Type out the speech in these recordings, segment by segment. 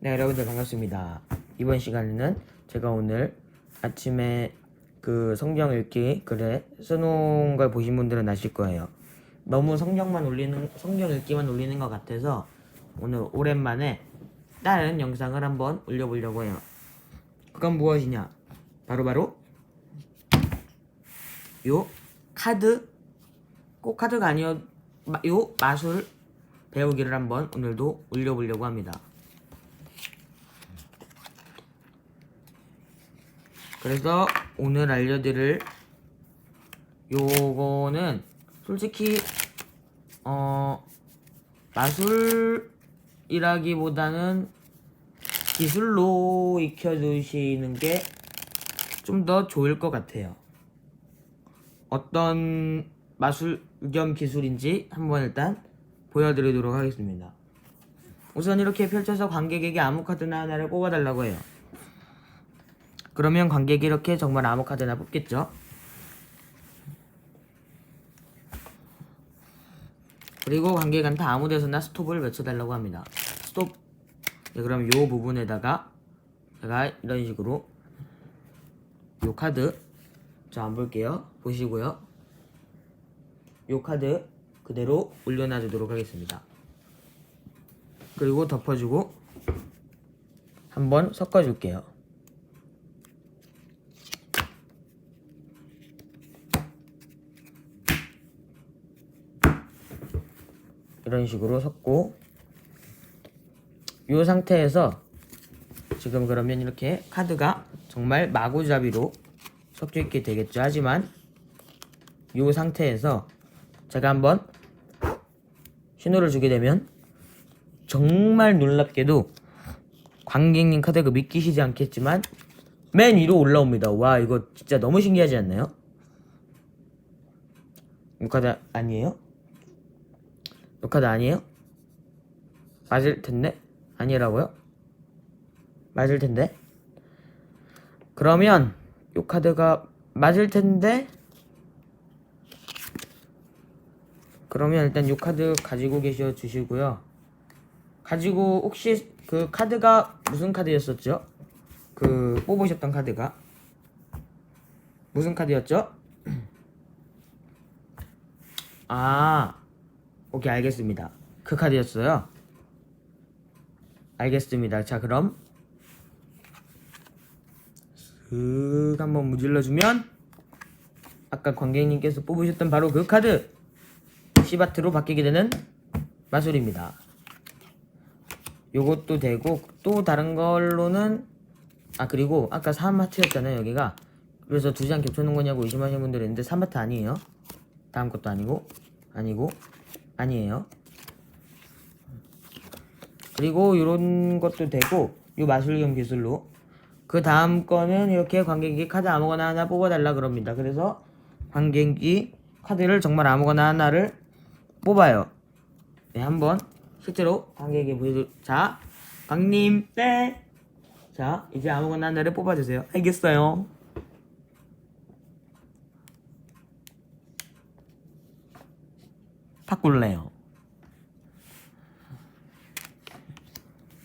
네, 여러분들 반갑습니다. 이번 시간에는 제가 오늘 아침에 그 성경 읽기 글에 써놓은 걸 보신 분들은 아실 거예요. 너무 성경만 올리는 성경 읽기만 올리는 것 같아서 오늘 오랜만에 다른 영상을 한번 올려보려고 해요. 그건 무엇이냐? 바로바로 요 카드 꼭 카드가 아니어 마- 요 마술 배우기를 한번 오늘도 올려보려고 합니다. 그래서 오늘 알려드릴 요거는 솔직히 어 마술이라기보다는 기술로 익혀두시는 게 좀 더 좋을 것 같아요. 어떤 마술 겸 기술인지 한번 일단 보여드리도록 하겠습니다. 우선 이렇게 펼쳐서 관객에게 아무 카드나 하나를 뽑아달라고 해요. 그러면 관객이 이렇게 정말 아무 카드나 뽑겠죠? 그리고 관객한테 아무 데서나 스톱을 외쳐달라고 합니다. 스톱. 네, 그럼 요 부분에다가 제가 이런 식으로 요 카드 저안 볼게요. 보시고요. 요 카드 그대로 올려놔 주도록 하겠습니다. 그리고 덮어주고 한번 섞어줄게요. 이런 식으로 섞고 이 상태에서 지금 그러면 이렇게 카드가 정말 마구잡이로 섞여 있게 되겠죠. 하지만 이 상태에서 제가 한번 신호를 주게 되면 정말 놀랍게도 관객님 카드가 믿기시지 않겠지만 맨 위로 올라옵니다. 와 이거 진짜 너무 신기하지 않나요? 이 카드 아니에요? 이 카드 아니에요? 맞을 텐데? 아니라고요? 맞을 텐데? 그러면 이 카드가 맞을 텐데? 그러면 일단 이 카드 가지고 계셔 주시고요. 가지고 혹시 그 카드가 무슨 카드였었죠? 그 뽑으셨던 카드가 무슨 카드였죠? 아, 오케이 알겠습니다. 그 카드였어요. 알겠습니다. 자 그럼 슥 한번 무질러주면 아까 관객님께서 뽑으셨던 바로 그 카드 시바트로 바뀌게 되는 마술입니다. 요것도 되고 또 다른 걸로는 아 그리고 아까 3마트였잖아요 여기가 그래서 두 장 겹쳐놓은 거냐고 의심하시는 분들이 있는데 3마트 아니에요 다음 것도 아니고 아니고 아니에요. 그리고 이런 것도 되고 요 마술경 기술로. 그 다음 거는 이렇게 관객이 카드 아무거나 하나 뽑아달라 그럽니다. 그래서 관객이 카드를 정말 아무거나 하나를 뽑아요. 네 한번 실제로 관객에게 보여줘 자 광님 빼 자 이제 아무거나 하나를 뽑아주세요. 알겠어요 바꿀래요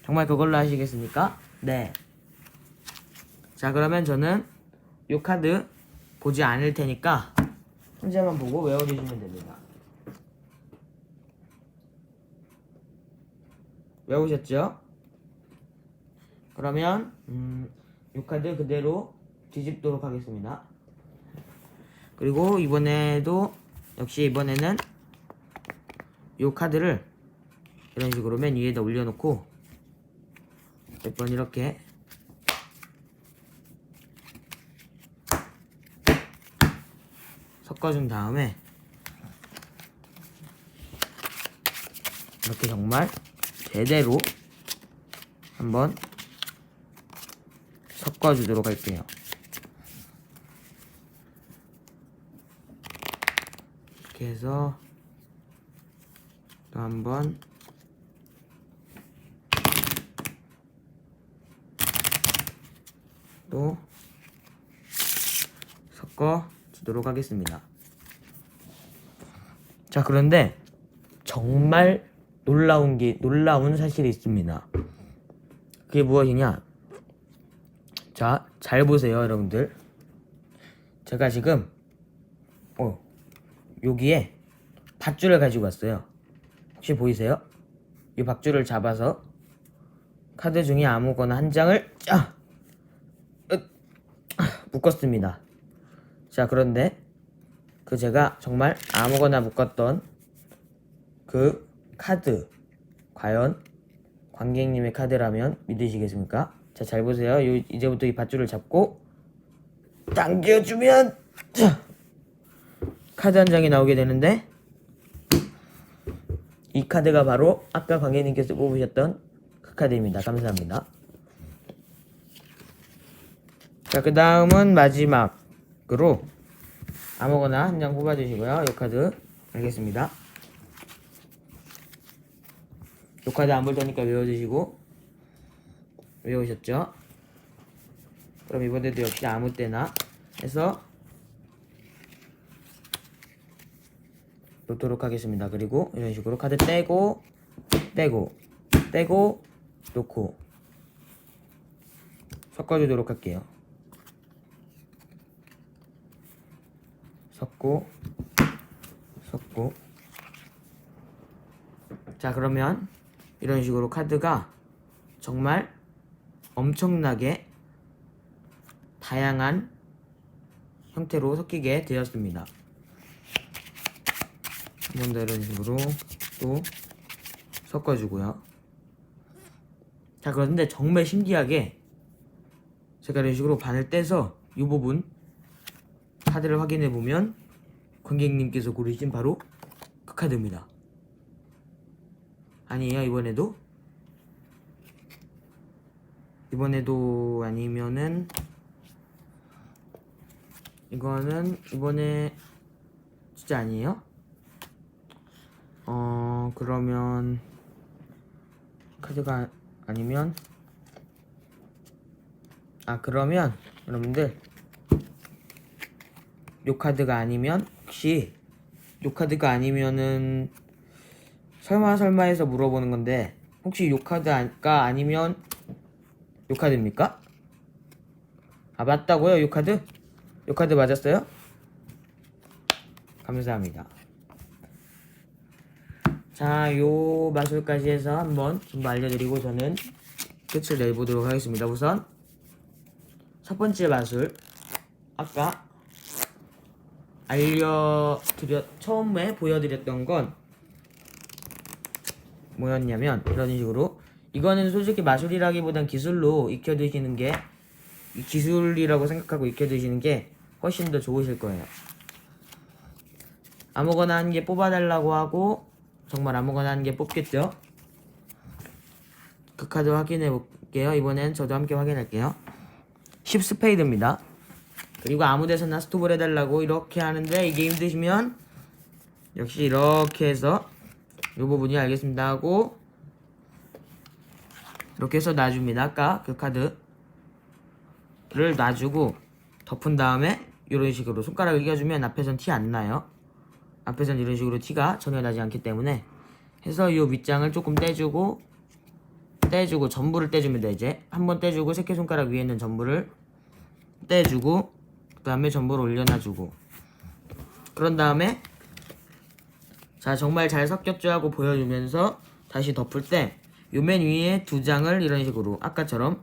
정말 그걸로 하시겠습니까? 네. 자, 그러면 저는 요 카드 보지 않을 테니까 혼자만 보고 외워주시면 됩니다. 외우셨죠? 그러면 음, 요 카드 그대로 뒤집도록 하겠습니다. 그리고 이번에도 역시 이번에는 요 카드를 이런 식으로 맨 위에다 올려놓고 몇 번 이렇게 섞어준 다음에 이렇게 정말 제대로 한번 섞어주도록 할게요. 이렇게 해서 또 한번 또 섞어 주도록 하겠습니다. 자, 그런데 정말 놀라운 게 놀라운 사실이 있습니다. 그게 무엇이냐? 자, 잘 보세요, 여러분들. 제가 지금 어 여기에 밧줄을 가지고 왔어요. 혹시 보이세요? 이 밧줄을 잡아서 카드 중에 아무거나 한 장을 짜 으, 묶었습니다. 자, 그런데 그 제가 정말 아무거나 묶었던 그 카드 과연 관객님의 카드라면 믿으시겠습니까? 자, 잘 보세요. 요, 이제부터 이 밧줄을 잡고 당겨주면 자, 카드 한 장이 나오게 되는데 이 카드가 바로 아까 관객님께서 뽑으셨던 그 카드입니다. 감사합니다. 자, 그 다음은 마지막으로 아무거나 한 장 뽑아주시고요. 이 카드 알겠습니다. 이 카드 안 볼 테니까 외워주시고 외우셨죠? 그럼 이번에도 역시 아무 때나 해서 놓도록 하겠습니다. 그리고 이런 식으로 카드 떼고 떼고 떼고 놓고 섞어주도록 할게요. 섞고 섞고 자 그러면 이런 식으로 카드가 정말 엄청나게 다양한 형태로 섞이게 되었습니다. 한번더 이런 식으로 또 섞어주고요. 자 그런데 정말 신기하게 제가 이런 식으로 반을 떼서 이 부분 카드를 확인해 보면 관객님께서 고르신 바로 그 카드입니다. 아니에요 이번에도 이번에도 아니면은 이거는 이번에 진짜 아니에요? 어 그러면 카드가 아니면 아 그러면 여러분들 요 카드가 아니면 혹시 요 카드가 아니면은 설마 설마 해서 물어보는 건데 혹시 요 카드가 아니면 요 카드입니까? 아 맞다고요 요 카드? 요 카드 맞았어요? 감사합니다 자 요 마술까지 해서 한번 좀 알려드리고 저는 끝을 내보도록 하겠습니다 우선 첫 번째 마술 아까 알려드렸 처음에 보여드렸던 건 뭐였냐면 이런 식으로 이거는 솔직히 마술이라기보단 기술로 익혀두시는 게 기술이라고 생각하고 익혀두시는 게 훨씬 더 좋으실 거예요. 아무거나 한 개 뽑아달라고 하고 정말 아무거나 한개 뽑겠죠? 그 카드 확인해 볼게요. 이번엔 저도 함께 확인할게요. 10 스페이드입니다. 그리고 아무 데서나 스톱을 해달라고 이렇게 하는데 이게 힘드시면 역시 이렇게 해서 이 부분이 알겠습니다 하고 이렇게 해서 놔줍니다. 아까 그 카드를 놔주고 덮은 다음에 이런 식으로 손가락을 이겨주면 앞에선 티 안 나요. 앞에선 이런 식으로 티가 전혀 나지 않기 때문에 해서 이 밑장을 조금 떼주고 떼주고 전부를 떼줍니다. 이제. 한 번 떼주고 새끼손가락 위에 있는 전부를 떼주고 그 다음에 전부를 올려놔주고. 그런 다음에 자 정말 잘 섞였죠 하고 보여주면서 다시 덮을 때 요 맨 위에 두 장을 이런 식으로 아까처럼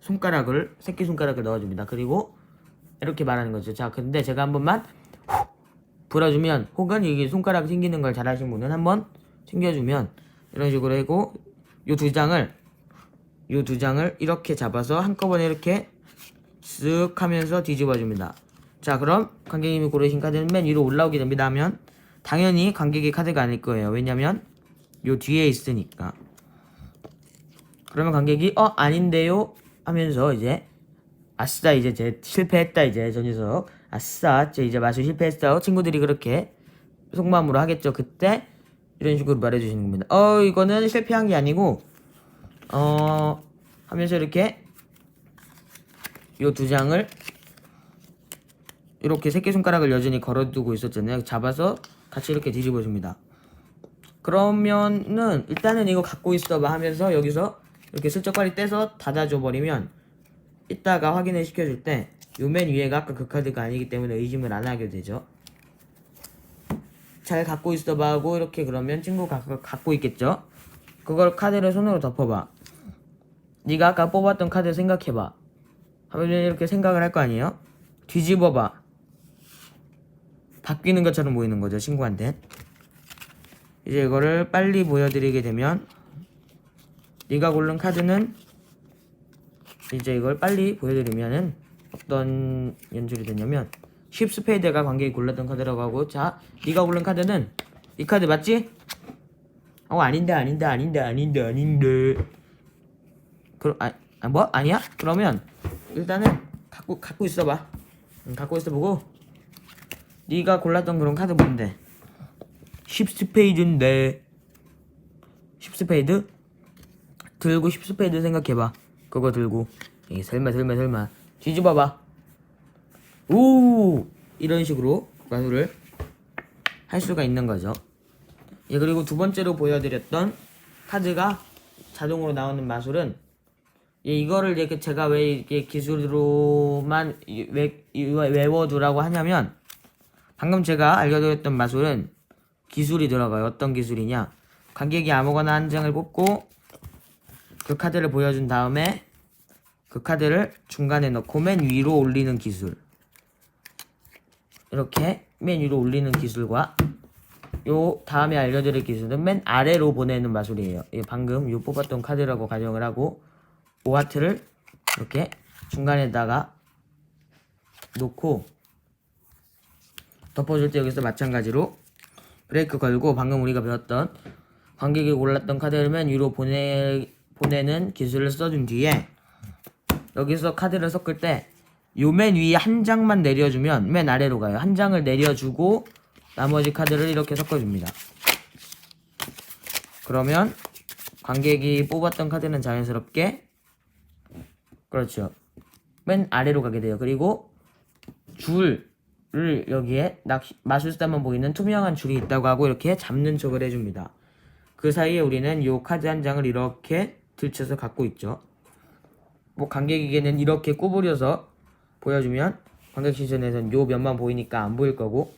손가락을 새끼손가락을 넣어줍니다. 그리고 이렇게 말하는 거죠. 자 근데 제가 한 번만 불어주면 혹은 이게 손가락 생기는 걸 잘하신 분은 한번 챙겨주면 이런 식으로 하고 요 두 장을 요 두 장을 이렇게 잡아서 한꺼번에 이렇게 쓱 하면서 뒤집어 줍니다. 자, 그럼 관객님이 고르신 카드는 맨 위로 올라오게 됩니다 하면 당연히 관객의 카드가 아닐 거예요. 왜냐면 요 뒤에 있으니까. 그러면 관객이 어 아닌데요 하면서 이제 아싸 이제 제 실패했다 이제 저 녀석 아싸 제 이제 마술 실패했어 친구들이 그렇게 속마음으로 하겠죠 그때 이런 식으로 말해주시는 겁니다 어 이거는 실패한 게 아니고 어 하면서 이렇게 요 두 장을 이렇게 새끼손가락을 여전히 걸어두고 있었잖아요. 잡아서 같이 이렇게 뒤집어 줍니다. 그러면은 일단은 이거 갖고 있어봐 하면서 여기서 이렇게 슬쩍 빨리 떼서 닫아줘 버리면 이따가 확인을 시켜줄 때 요 맨 위에가 아까 그 카드가 아니기 때문에 의심을 안 하게 되죠. 잘 갖고 있어봐 하고 이렇게 그러면 친구가 가- 갖고 있겠죠. 그걸 카드를 손으로 덮어봐. 네가 아까 뽑았던 카드 생각해봐. 하면 이렇게 생각을 할 거 아니에요? 뒤집어봐. 바뀌는 것처럼 보이는 거죠 친구한테. 이제 이거를 빨리 보여드리게 되면 네가 고른 카드는 이제 이걸 빨리 보여드리면은 어떤 연출이 되냐면 십 스페이드가 관객이 골랐던 카드라고 하고 자 네가 고른 카드는 이 카드 맞지? 어 아닌데 아닌데 아닌데 아닌데 아닌데. 그럼 아, 아, 뭐? 아니야? 그러면 일단은 갖고 갖고 있어봐. 응, 갖고 있어보고. 네가 골랐던 그런 카드 뭔데? 10스페이드인데. 10스페이드? 들고 10스페이드 생각해봐. 그거 들고. 이 설마 설마 설마. 뒤집어봐 오 이런 식으로 마술을 할 수가 있는 거죠 예 그리고 두 번째로 보여드렸던 카드가 자동으로 나오는 마술은 예, 이거를 이렇게 제가 왜 이렇게 기술로만 외워두라고 하냐면 방금 제가 알려드렸던 마술은 기술이 들어가요. 어떤 기술이냐? 관객이 아무거나 한 장을 뽑고 그 카드를 보여준 다음에 그 카드를 중간에 넣고 맨 위로 올리는 기술. 이렇게 맨 위로 올리는 기술과 요 다음에 알려드릴 기술은 맨 아래로 보내는 마술이에요. 이 방금 요 뽑았던 카드라고 가정을 하고 오하트를 이렇게 중간에다가 놓고 덮어줄 때 여기서 마찬가지로 브레이크 걸고 방금 우리가 배웠던 관객이 골랐던 카드를 맨 위로 보내, 보내는 기술을 써준 뒤에 여기서 카드를 섞을 때 요 맨 위에 한 장만 내려주면 맨 아래로 가요. 한 장을 내려주고 나머지 카드를 이렇게 섞어줍니다. 그러면 관객이 뽑았던 카드는 자연스럽게 그렇죠. 맨 아래로 가게 돼요. 그리고 줄을 여기에 낚시, 마술사만 보이는 투명한 줄이 있다고 하고 이렇게 잡는 척을 해줍니다. 그 사이에 우리는 요 카드 한 장을 이렇게 들쳐서 갖고 있죠. 뭐 관객에게는 이렇게 구부려서 보여주면 관객 시선에선 요 면만 보이니까 안 보일 거고.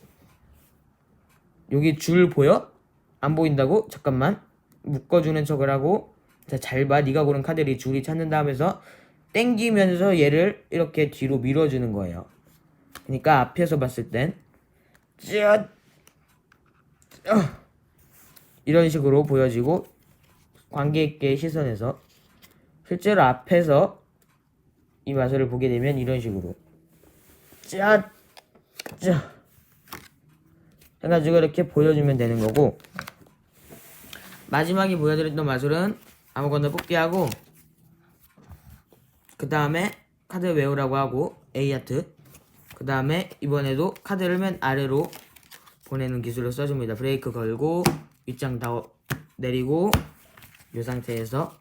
여기 줄 보여? 안 보인다고? 잠깐만. 묶어주는 척을 하고. 잘봐. 네가 고른 카드를 이 줄이 찾는다 하면서 땡기면서 얘를 이렇게 뒤로 밀어주는 거예요. 그러니까 앞에서 봤을 땐 짜, 짜, 이런 식으로 보여지고 관객의 시선에서 실제로 앞에서 이 마술을 보게 되면 이런 식으로. 짜, 짜. 해가지고 이렇게 보여주면 되는 거고. 마지막에 보여드렸던 마술은 아무거나 뽑기 하고 그 다음에 카드 외우라고 하고 A 하트. 그 다음에 이번에도 카드를 맨 아래로 보내는 기술을 써줍니다. 브레이크 걸고 윗장 다 내리고 이 상태에서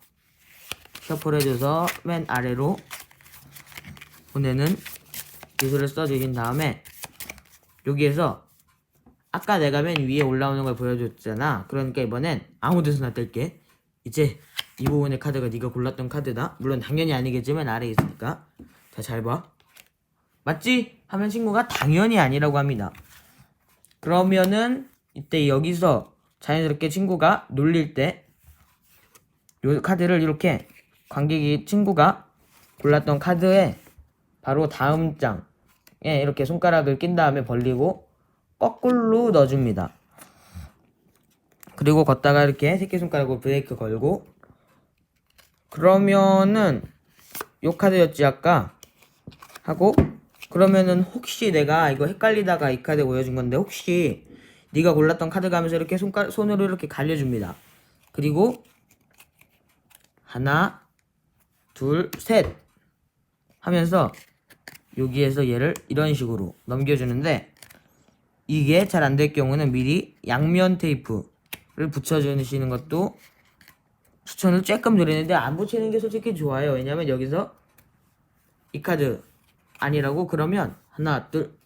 셔플 해줘서 맨 아래로 보내는 기술을 써주긴 다음에 여기에서 아까 내가 맨 위에 올라오는 걸 보여줬잖아. 그러니까 이번엔 아무 데서나 뗄게. 이제 이 부분의 카드가 네가 골랐던 카드다. 물론 당연히 아니겠지만 아래에 있으니까. 자, 잘 봐. 맞지? 하면 친구가 당연히 아니라고 합니다. 그러면은 이때 여기서 자연스럽게 친구가 놀릴 때 요 카드를 이렇게 관객이 친구가 골랐던 카드에 바로 다음 장에 이렇게 손가락을 낀 다음에 벌리고 거꾸로 넣어줍니다. 그리고 걷다가 이렇게 새끼손가락으로 브레이크 걸고 그러면은 요 카드였지 아까 하고 그러면은 혹시 내가 이거 헷갈리다가 이 카드 보여준 건데 혹시 네가 골랐던 카드 가면서 이렇게 손가, 손으로 이렇게 갈려줍니다. 그리고 하나 둘 셋 하면서 여기에서 얘를 이런 식으로 넘겨주는데 이게 잘 안 될 경우는 미리 양면 테이프를 붙여주시는 것도 추천을 조금 드리는데 안 붙이는 게 솔직히 좋아요. 왜냐면 여기서 이 카드 아니라고 그러면 하나 둘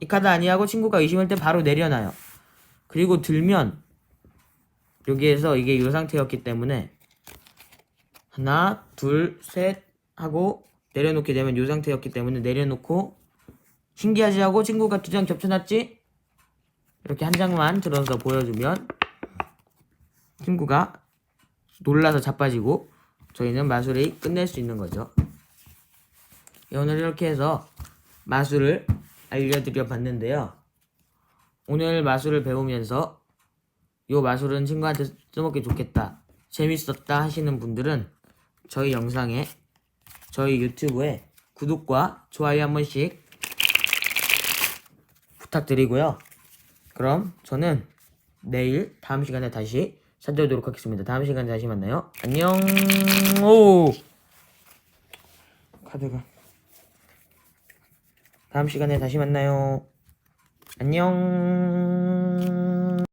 이 카드 아니하고 친구가 의심할 때 바로 내려놔요. 그리고 들면 여기에서 이게 이 상태였기 때문에 하나, 둘, 셋 하고 내려놓게 되면 이 상태였기 때문에 내려놓고 신기하지 하고 친구가 두 장 겹쳐놨지? 이렇게 한 장만 들어서 보여주면 친구가 놀라서 자빠지고 저희는 마술이 끝낼 수 있는 거죠. 예, 오늘 이렇게 해서 마술을 알려드려 봤는데요. 오늘 마술을 배우면서 요 마술은 친구한테 써먹기 좋겠다, 재밌었다 하시는 분들은 저희 영상에 저희 유튜브에 구독과 좋아요 한 번씩 부탁드리고요. 그럼 저는 내일 다음 시간에 다시 찾아오도록 하겠습니다. 다음 시간에 다시 만나요. 안녕. 오. 카드가. 다음 시간에 다시 만나요. 안녕.